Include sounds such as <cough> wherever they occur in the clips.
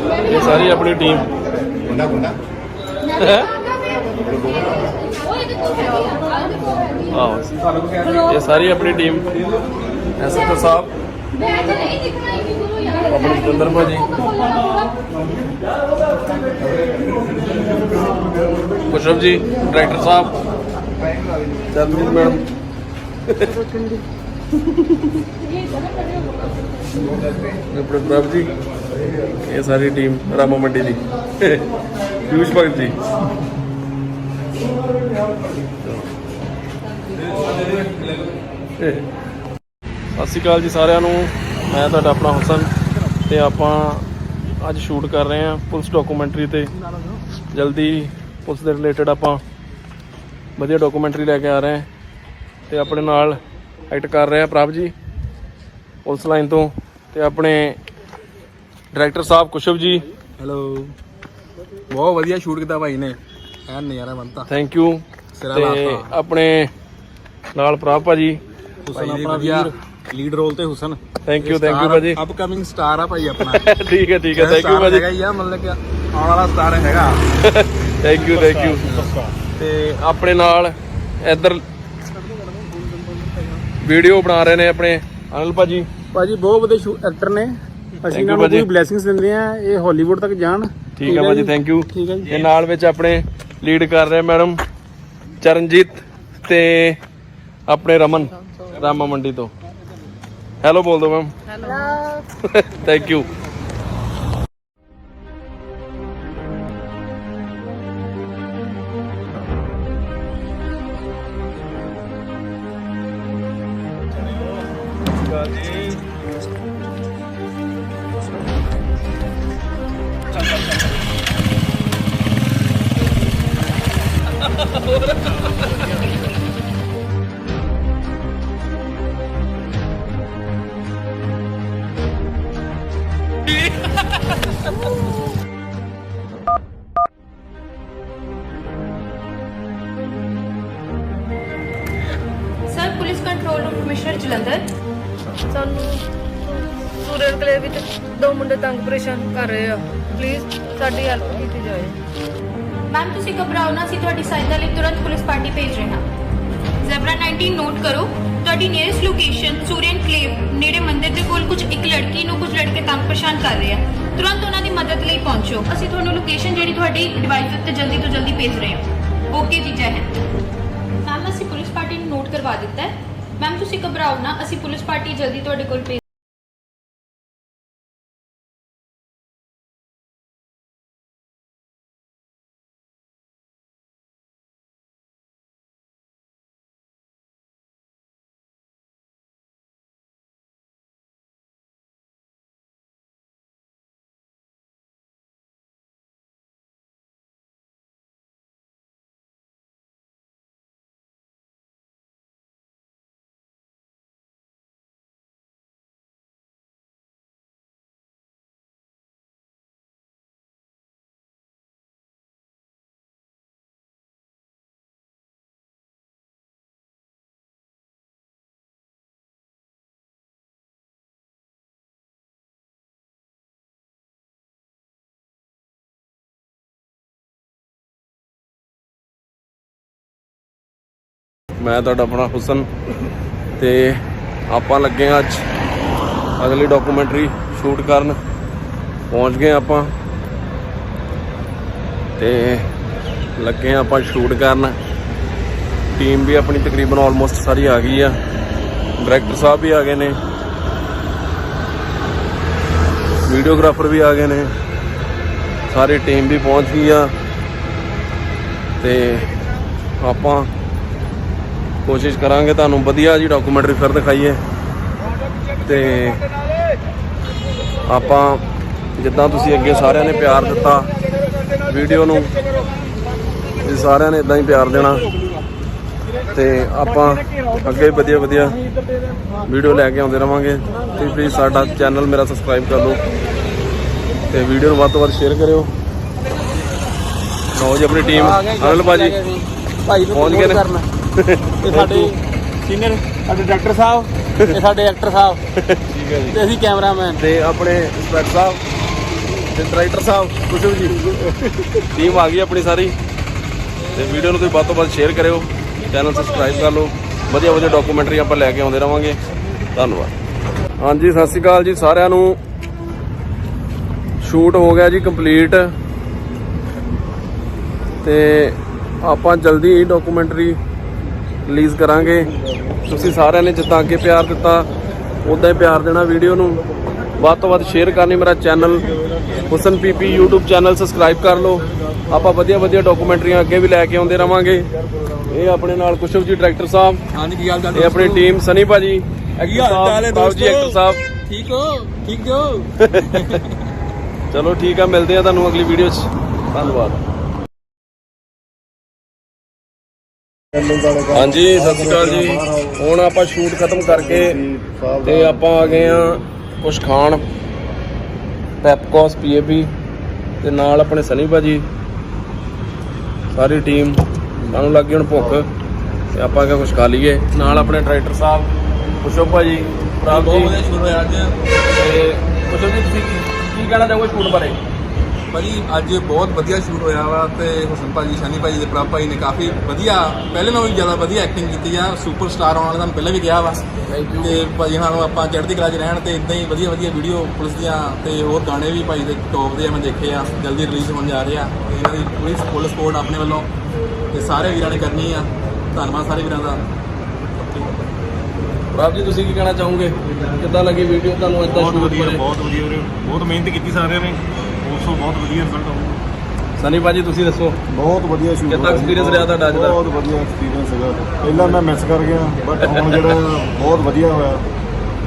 ਇਹ ਸਾਰੀ ਆਪਣੀ ਟੀਮ ਗੁੰਡਾ ਗੁੰਡਾ। ਆਹੋ। ਇਹ ਸਾਰੀ ਆਪਣੀ ਟੀਮ ਐਸਐਚਓ ਸਾਹਿਬ ਆਪਣੇ ਜਤਿੰਦਰ ਭਾਜੀ। ਕੁਸ਼ਵ ਜੀ ਡਾਇਰੈਕਟਰ ਸਾਹਿਬ। ਚਰਨਜੀਤ ਮੈਡਮ। ਆਪਣੇ ਪ੍ਰਭ ਜੀ। ਇਹ ਸਾਰੀ ਟੀਮ ਰਾਮਾ ਮੰਡੀ ਦੀ। ਪਿਊਸ਼ ਭਗਤ ਜੀ। ਸਤਿ ਸ਼੍ਰੀ ਅਕਾਲ ਜੀ ਸਾਰਿਆਂ ਨੂੰ। ਮੈਂ ਤੁਹਾਡਾ ਆਪਣਾ ਹੁਸਨ ਤੇ ਆਪਾਂ ਅੱਜ ਸ਼ੂਟ ਕਰ ਰਹੇ ਹਾਂ ਪੁਲਿਸ ਡਾਕੂਮੈਂਟਰੀ ਤੇ। ਜਲਦੀ ਪੁਲਿਸ ਦੇ ਰਿਲੇਟਡ ਆਪਾਂ ਵਧੀਆ ਡਾਕੂਮੈਂਟਰੀ ਲੈ ਕੇ ਆ ਰਹੇ ਹਾਂ ਤੇ ਆਪਣੇ ਨਾਲ ਐਕਟ ਕਰ ਰਹੇ ਆ ਪ੍ਰਭ ਜੀ। ਪੁਲਿਸ ਲਾਈਨ ਤੋਂ ਤੇ ਆਪਣੇ ਡਾਇਰੈਕਟਰ ਸਾਹਿਬ ਕੁਸ਼ਵ ਜੀ। ਹੈਲੋ ਬਹੁਤ ਵਧੀਆ ਸ਼ੂਟ ਕੀਤਾ ਭਾਈ ਨੇ। ਐਨ ਨਜ਼ਾਰਾ ਬੰਤਾ ਥੈਂਕ ਯੂ ਸਿਰਾ ਤੇ ਲਾਤਾ। ਆਪਣੇ ਨਾਲ ਪ੍ਰਭ ਭਾਜੀ। ਹੁਸਨ ਆਪਣਾ ਵੀਰ। ਲੀਡ ਰੋਲ ਤੇ ਹੁਸਨ। ਥੈਂਕ ਯੂ ਥੈਂਕ ਯੂ ਭਾਜੀ। ਅਪਕਮਿੰਗ ਸਟਾਰ ਆ ਭਾਈ ਆਪਣਾ। <laughs> ਠੀਕ ਹੈ ਠੀਕ ਹੈ ਥੈਂਕ ਯੂ ਭਾਜੀ। ਹੈਗਾ ਹੀ ਆ ਮਤਲਬ ਕਿ ਆਉਣ ਵਾਲਾ ਸਟਾਰ ਹੈਗਾ। ਥੈਂਕ ਯੂ ਥੈਂਕ ਯੂ ਤੇ ਆਪਣੇ ਨਾਲ ਇੱਧਰ ਵੀਡੀਓ ਬਣਾ ਰਹੇ ਨੇ ਆਪਣੇ ਅਨਿਲ ਭਾਜੀ। ਭਾਜੀ ਬਹੁਤ ਵਧੀਆ ਐਕਟਰ ਨੇ। ਅਸੀਂ ਇਹਨਾਂ ਨੂੰ। ਕੋਈ ਬਲੇਸਿੰਗਸ ਦਿੰਦੇ ਆ ਇਹ ਹਾਲੀਵੁੱਡ ਤੱਕ ਜਾਣ। ਠੀਕ ਹੈ ਭਾਜੀ ਥੈਂਕ ਯੂ ਠੀਕ ਹੈ ਜੀ। ਤੇ ਨਾਲ ਵਿੱਚ ਆਪਣੇ ਲੀਡ ਕਰ ਰਹੇ ਮੈਡਮ ਚਰਨਜੀਤ ਤੇ ਆਪਣੇ ਰਮਨ ਰਾਮਾ ਮੰਡੀ ਤੋਂ। ਹੈਲੋ ਬੋਲ ਦਿਓ ma'am hello thank you sir police control room commissioner Jalandhar ਸਾਨੂੰ ਸੂਰਜ ਕਲੇ ਵਿੱਚ ਦੋ ਮੁੰਡੇ ਤੰਗ ਪਰੇਸ਼ਾਨ ਕਰ ਰਹੇ ਆ। ਪਲੀਜ਼ ਸਾਡੀ ਹੈਲਪ ਕੀਤੀ ਜਾਏ। ਮੈਮ ਤੁਸੀਂ ਘਬਰਾਓ ਨਾ, ਅਸੀਂ ਤੁਹਾਡੀ ਸਹਾਇਤਾ ਲਈ ਤੁਰੰਤ ਪੁਲਿਸ ਪਾਰਟੀ ਭੇਜ ਰਹੇ ਹਾਂ। ਜ਼ੈਬਰਾ 19 ਨੋਟ ਕਰੋ, ਤੁਹਾਡੀ ਨੀਅਰੈਸਟ ਲੋਕੇਸ਼ਨ ਸੂਰਿਅਨ ਕਲੇਵ, ਨੇੜੇ ਮੰਦਿਰ ਦੇ ਕੋਲ ਕੁਝ ਇੱਕ ਲੜਕੀ ਨੂੰ ਕੁਝ ਲੜਕੇ ਤੰਗ ਪਰੇਸ਼ਾਨ ਕਰ ਰਹੇ ਆ। ਤੁਰੰਤ ਉਹਨਾਂ ਦੀ ਮਦਦ ਲਈ ਪਹੁੰਚੋ। ਅਸੀਂ ਤੁਹਾਨੂੰ ਲੋਕੇਸ਼ਨ ਜਿਹੜੀ ਤੁਹਾਡੀ ਡਿਵਾਈਸ ਉੱਤੇ ਜਲਦੀ ਤੋਂ ਜਲਦੀ ਭੇਜ ਰਹੇ ਹਾਂ। ਓਕੇ ਜੀ, ਜੈ ਹਿੰਦ। ਮੈਮ ਅਸੀਂ ਪੁਲਿਸ ਪਾਰਟੀ ਨੂੰ ਨੋਟ ਕਰਵਾ ਦਿੱਤਾ ਹੈ। ਮੈਮ ਤੁਸੀਂ ਘਬਰਾਓ ਨਾ, ਅਸੀਂ ਪੁਲਿਸ ਪਾਰਟੀ ਜਲਦੀ ਤੁਹਾਡੇ ਕੋਲ ਭੇਜ ਮੈਂ ਤੁਹਾਡਾ ਆਪਣਾ ਹੁਸਨ ਤੇ ਆਪਾਂ ਲੱਗੇ ਹਾਂ ਅੱਜ ਅਗਲੀ ਡਾਕੂਮੈਂਟਰੀ ਸ਼ੂਟ ਕਰਨ। ਪਹੁੰਚ ਗਏ ਆਪਾਂ ਤੇ ਲੱਗੇ ਹਾਂ ਆਪਾਂ ਸ਼ੂਟ ਕਰਨ। ਟੀਮ ਵੀ ਆਪਣੀ ਤਕਰੀਬਨ ਆਲਮੋਸਟ ਸਾਰੀ ਆ ਗਈ ਆ। ਡਾਇਰੈਕਟਰ ਸਾਹਿਬ ਵੀ ਆ ਗਏ ਨੇ। ਵੀਡੀਓਗ੍ਰਾਫਰ ਵੀ ਆ ਗਏ ਨੇ। ਸਾਰੀ ਟੀਮ ਵੀ ਪਹੁੰਚ ਗਈ ਆ। ਤੇ ਆਪਾਂ ਕੋਸ਼ਿਸ਼ ਕਰਾਂਗੇ ਤੁਹਾਨੂੰ ਵਧੀਆ ਜੀ ਡਾਕੂਮੈਂਟਰੀ ਫਿਰ ਦਿਖਾਈਏ। ਤੇ ਆਪਾਂ ਜਿੱਦਾਂ ਤੁਸੀਂ ਅੱਗੇ ਸਾਰਿਆਂ ਨੇ ਪਿਆਰ ਦਿੱਤਾ ਵੀਡੀਓ ਨੂੰ ਤੁਸੀਂ ਸਾਰਿਆਂ ਨੇ ਇਦਾਂ ਹੀ ਪਿਆਰ ਦੇਣਾ। ਤੇ ਆਪਾਂ ਅੱਗੇ ਵਧੀਆ ਵਧੀਆ ਵੀਡੀਓ ਲੈ ਕੇ ਆਉਂਦੇ ਰਵਾਂਗੇ। ਤੇ ਪਲੀਜ਼ ਸਾਡਾ ਚੈਨਲ ਮੇਰਾ ਸਬਸਕ੍ਰਾਈਬ ਕਰ ਲਓ। ਤੇ ਵੀਡੀਓ ਨੂੰ ਵੱਧ ਤੋਂ ਵੱਧ ਸ਼ੇਅਰ ਕਰਿਓ। ਲਓ ਜੀ ਆਪਣੀ ਟੀਮ ਅਨਿਲ ਭਾਜੀ ਭਾਈ ਨੂੰ ਪਹੁੰਚ ਗਏ ਨੇ। ਇਹ ਸਾਡੇ ਸੀਨੀਅਰ ਸਾਡੇ ਡਾਇਰੈਕਟਰ ਸਾਹਿਬ ਇਹ ਸਾਡੇ ਐਕਟਰ ਸਾਹਿਬ ਠੀਕ ਹੈ ਜੀ। ਤੇ ਅਸੀਂ ਕੈਮਰਾਮੈਨ ਤੇ ਆਪਣੇ ਇੰਸਪੈਕਟਰ ਸਾਹਿਬ ਤੇ ਡਾਇਰੈਕਟਰ ਸਾਹਿਬ ਕੁਸ਼ਵ ਜੀ। ਟੀਮ ਆ ਗਈ ਆਪਣੀ ਸਾਰੀ। ਤੇ ਵੀਡੀਓ ਨੂੰ ਤੁਸੀਂ ਵੱਧ ਤੋਂ ਵੱਧ ਸ਼ੇਅਰ ਕਰਿਓ ਚੈਨਲ ਸਬਸਕ੍ਰਾਈਬ ਕਰ ਲਓ। ਵਧੀਆ ਵਧੀਆ ਡਾਕੂਮੈਂਟਰੀ ਆਪਾਂ ਲੈ ਕੇ ਆਉਂਦੇ ਰਵਾਂਗੇ। ਧੰਨਵਾਦ। ਹਾਂਜੀ ਸਤਿ ਸ਼੍ਰੀ ਅਕਾਲ ਜੀ ਸਾਰਿਆਂ ਨੂੰ। ਸ਼ੂਟ ਹੋ ਗਿਆ ਜੀ ਕੰਪਲੀਟ ਤੇ ਆਪਾਂ ਜਲਦੀ ਡਾਕੂਮੈਂਟਰੀ ਰਿਲੀਜ਼ ਕਰਾਂਗੇ। ਤੁਸੀਂ ਸਾਰਿਆਂ ਨੇ ਜਿੱਦਾਂ ਅੱਗੇ ਪਿਆਰ ਦਿੱਤਾ ਉਦਾਂ ਹੀ ਪਿਆਰ ਦੇਣਾ ਵੀਡੀਓ ਨੂੰ। ਵੱਧ ਤੋਂ ਵੱਧ ਸ਼ੇਅਰ ਕਰਨੀ ਮੇਰਾ ਚੈਨਲ ਹੁਸਨ ਪੀਪੀ YouTube ਚੈਨਲ ਸਬਸਕ੍ਰਾਈਬ ਕਰ ਲਓ। ਆਪਾਂ ਵਧੀਆ ਵਧੀਆ ਡਾਕੂਮੈਂਟਰੀਆਂ ਅੱਗੇ ਵੀ ਲੈ ਕੇ ਆਉਂਦੇ ਰਵਾਂਗੇ। ਇਹ ਆਪਣੇ ਨਾਲ ਕੁਸ਼ਵ ਜੀ ਡਾਇਰੈਕਟਰ ਸਾਹਿਬ। ਹਾਂਜੀ ਕੀ ਹਾਲ ਚਾਲ ਇਹ ਆਪਣੀ ਟੀਮ ਸਨੀ ਭਾਜੀ ਕੀ ਹਾਲ ਚਾਲ ਹੈ ਦੋਸਤੋ? ਐਕਟਰ ਸਾਹਿਬ। ਠੀਕ ਹੋ? ਠੀਕ ਜੋ? <laughs> ਚਲੋ ਠੀਕ ਆ ਮਿਲਦੇ ਆ ਤੁਹਾਨੂੰ ਅਗਲੀ ਵੀਡੀਓ 'ਚ। ਧੰਨਵਾਦ। ਹਾਂਜੀ, ਸਤਿ ਸ਼੍ਰੀ ਅਕਾਲ ਜੀ। ਹੁਣ ਆਪਾਂ ਸ਼ੂਟ ਖਤਮ ਕਰਕੇ ਤੇ ਆਪਾਂ ਆ ਗਏ ਆ ਕੁਛ ਖਾਣ। ਪੈਪਕੋਸ ਪੀਏਪੀ ਤੇ ਨਾਲ ਆਪਣੇ ਸਨੀ ਭਾਜੀ। ਸਾਰੀ ਟੀਮ ਸਾਨੂੰ ਲੱਗੀ ਹੁਣ ਭੁੱਖ ਤੇ ਆਪਾਂ ਕਿਹਾ ਕੁਛ ਖਾ ਲਈਏ। ਨਾਲ ਆਪਣੇ ਡਾਇਰੈਕਟਰ ਸਾਹਿਬ ਕੁਸ਼ਵ ਭਾਜੀ ਪ੍ਰਾਪ ਬਹੁਤ ਵਧੀਆ ਸ਼ੂਟ ਹੋਇਆ ਅੱਜ। ਤੇ ਕੁਸ਼ਵ ਜੀ, ਤੁਸੀਂ ਕੀ ਕੀ ਕਹਿਣਾ ਚਾਹੋਗੇ ਸ਼ੂਟ ਬਾਰੇ? ਭਾਜੀ ਅੱਜ ਬਹੁਤ ਵਧੀਆ ਸ਼ੂਟ ਹੋਇਆ ਵਾ ਤੇ ਹੁਸਨ ਭਾਜੀ ਸ਼ਾਨੀ ਭਾਜੀ ਤੇ ਪ੍ਰਭ ਭਾਜੀ ਨੇ ਕਾਫੀ ਵਧੀਆ ਪਹਿਲੇ ਨਾਲੋਂ ਵੀ ਜ਼ਿਆਦਾ ਵਧੀਆ ਐਕਟਿੰਗ ਕੀਤੀ ਆ। ਸੁਪਰ ਸਟਾਰ ਆਉਣ ਵਾਲਾ ਤੁਹਾਨੂੰ ਪਹਿਲਾਂ ਵੀ ਕਿਹਾ ਵਾ। ਤੇ ਭਾਜੀ ਨਾਲ ਆਪਾਂ ਚੜ੍ਹਦੀ ਕਲਾ 'ਚ ਰਹਿਣ ਤੇ ਇਦਾਂ ਹੀ ਵਧੀਆ ਵਧੀਆ ਵੀਡੀਓ ਪੁਲਿਸ ਦੀਆਂ ਤੇ ਹੋਰ ਗਾਣੇ ਵੀ ਭਾਜੀ ਦੇ ਟੌਪ ਦੇ ਆ ਮੈਂ ਦੇਖੇ ਆ। ਜਲਦੀ ਰਿਲੀਜ਼ ਹੋਣ ਜਾ ਰਹੇ ਆ। ਇਹਨਾਂ ਦੀ ਪੂਰੀ ਫੁੱਲ ਸਪੋਰਟ ਆਪਣੇ ਵੱਲੋਂ ਤੇ ਸਾਰੇ ਵੀਰਾਂ ਨੇ ਕਰਨੀ ਆ। ਧੰਨਵਾਦ ਸਾਰੇ ਵੀਰਾਂ ਦਾ। ਪ੍ਰਾਪ ਜੀ ਤੁਸੀਂ ਕੀ ਕਹਿਣਾ ਚਾਹੋਗੇ? ਕਿੱਦਾਂ ਲੱਗੀ ਵੀਡੀਓ ਤੁਹਾਨੂੰ ਇਦਾਂ ਬਹੁਤ ਸ਼ੂਟ ਵਧੀਆ ਬਹੁਤ ਵਧੀਆ ਵੀਰੇ। ਬਹੁਤ ਮਿਹਨਤ ਕੀਤੀ ਸਾਰਿਆਂ ਨੇ। ਉਸ ਤੋਂ ਬਹੁਤ ਵਧੀਆ ਰਿਜ਼ਲਟ ਆਊਗਾ ਸਨੀ ਭਾਜੀ ਤੁਸੀਂ ਦੱਸੋ। ਬਹੁਤ ਵਧੀਆ ਸ਼ੂਟ ਕਿੱਦਾਂ experience ਰਿਹਾ ਤੁਹਾਡਾ ਅੱਜ ਦਾ? ਬਹੁਤ ਵਧੀਆ ਐਕਸਪੀਰੀਅੰਸ ਹੈਗਾ ਪਹਿਲਾਂ ਮੈਂ ਮਿਸ ਕਰ ਗਿਆ ਬਟ ਹੁਣ ਜਿਹੜਾ ਬਹੁਤ ਵਧੀਆ ਹੋਇਆ।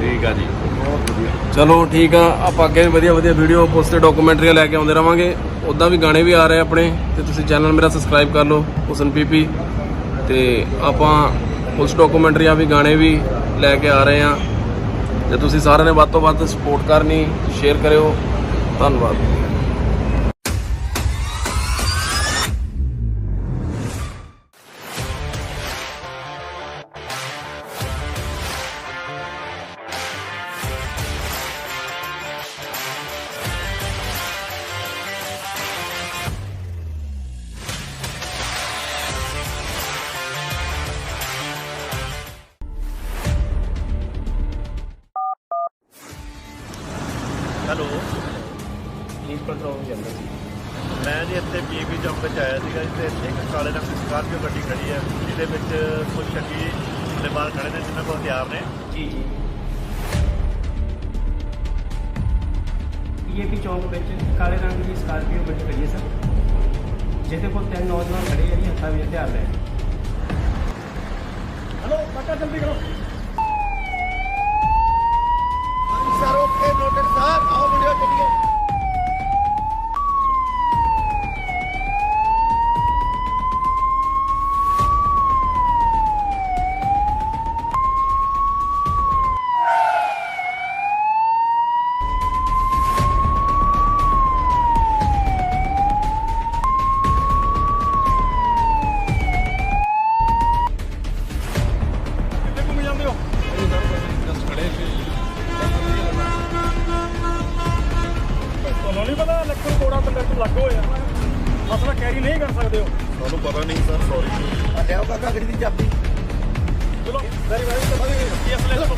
ਠੀਕ ਆ ਜੀ। ਬਹੁਤ ਵਧੀਆ। ਚਲੋ ਠੀਕ ਆ ਆਪਾਂ ਅੱਗੇ ਵੀ ਵਧੀਆ ਵਧੀਆ ਵੀਡੀਓ ਪੋਸਟ ਤੇ ਡਾਕੂਮੈਂਟਰੀਆਂ ਲੈ ਕੇ ਆਉਂਦੇ ਰਵਾਂਗੇ। ਉਦਾਂ ਵੀ ਗਾਣੇ ਵੀ ਆ ਰਹੇ ਆਪਣੇ ਤੇ ਤੁਸੀਂ ਚੈਨਲ ਮੇਰਾ ਸਬਸਕ੍ਰਾਈਬ ਕਰ ਲਓ ਹੁਸਨ ਪੀਪੀ ਤੇ ਆਪਾਂ ਉਸ ਡਾਕੂਮੈਂਟਰੀਆਂ ਵੀ, ਗਾਣੇ ਵੀ ਲੈ ਕੇ ਆ ਰਹੇ ਆ ਤੇ ਤੁਸੀਂ ਸਾਰਿਆਂ ਨੇ ਵੱਧ ਤੋਂ ਵੱਧ ਸਪੋਰਟ ਕਰਨੀ ਸ਼ੇਅਰ ਕਰਿਓ। ਧੰਨਵਾਦ। ਕੰਟਰੋਲ ਮੈਂ ਜੀ ਇੱਥੇ ਬੀਬੀ ਜੰਮ ਵਿੱਚ ਆਇਆ ਸੀਗਾ ਇੱਥੇ ਇੱਕ ਕਾਲੇ ਰੰਗ ਦੀ ਸਕਾਰਪੀਓ ਗੱਡੀ ਖੜੀ ਹੈ ਜਿਹਦੇ ਵਿੱਚ ਕੁਝ ਸ਼ੱਕੀ ਦੇ ਬਾਹਰ ਖੜੇ ਨੇ ਜਿਨ੍ਹਾਂ ਕੋਲ ਹਥਿਆਰ ਨੇ। ਜੀ ਜੀ। ਪੀਏਪੀ ਚੌਂਕ ਵਿੱਚ ਕਾਲੇ ਰੰਗ ਦੀ ਸਕਾਰਪੀਓ ਗੱਡੀ ਖੜੀ ਹੈ ਸਰ। ਜਿਹਦੇ ਕੋਲ ਤਿੰਨ ਨੌਜਵਾਨ ਖੜੇ ਆ ਜੀ ਹੱਥਾਂ ਵਿੱਚ ਹਥਿਆਰ ਲੈ। ਹਲੋ ਪੱਕਾ ਜਲਦੀ ਕਰੋ। 50 ਲੱਖ ਕਰੋੜਾ ਤੇ ਲੱਗ ਲੱਗ ਹੋਇਆ ਮਸਲਾ ਕੈਰੀ ਨਹੀਂ ਕਰ ਸਕਦੇ ਹੋ ਤੁਹਾਨੂੰ ਪਤਾ ਨਹੀਂ ਸਰ ਸੌਰੀ ਅੱਡੇ ਉਹ ਕਾਕਾ ਗੱਡੀ ਦੀ ਚਾਬੀ। ਚਲੋ ਵੈਰੀ ਵੈਰੀ ਸਭੀ ਇਸ ਲੈ ਲਓ